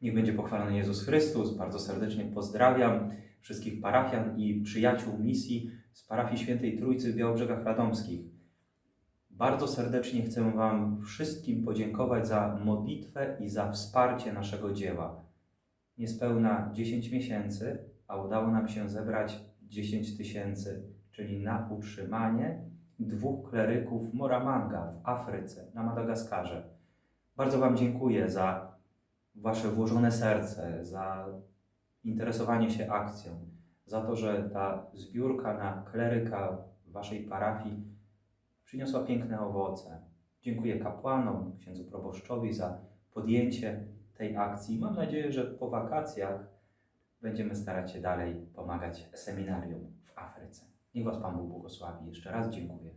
Niech będzie pochwalony Jezus Chrystus. Bardzo serdecznie pozdrawiam wszystkich parafian i przyjaciół misji z parafii Świętej Trójcy w Białobrzegach Radomskich. Bardzo serdecznie chcę Wam wszystkim podziękować za modlitwę i za wsparcie naszego dzieła. Niespełna 10 miesięcy, a udało nam się zebrać 10 tysięcy, czyli na utrzymanie dwóch kleryków Moramanga w Afryce, na Madagaskarze. Bardzo Wam dziękuję za Wasze włożone serce, za interesowanie się akcją, za to, że ta zbiórka na kleryka Waszej parafii przyniosła piękne owoce. Dziękuję kapłanom, księdzu proboszczowi za podjęcie tej akcji. Mam nadzieję, że po wakacjach będziemy starać się dalej pomagać seminarium w Afryce. Niech Was Pan Bóg błogosławi. Jeszcze raz dziękuję.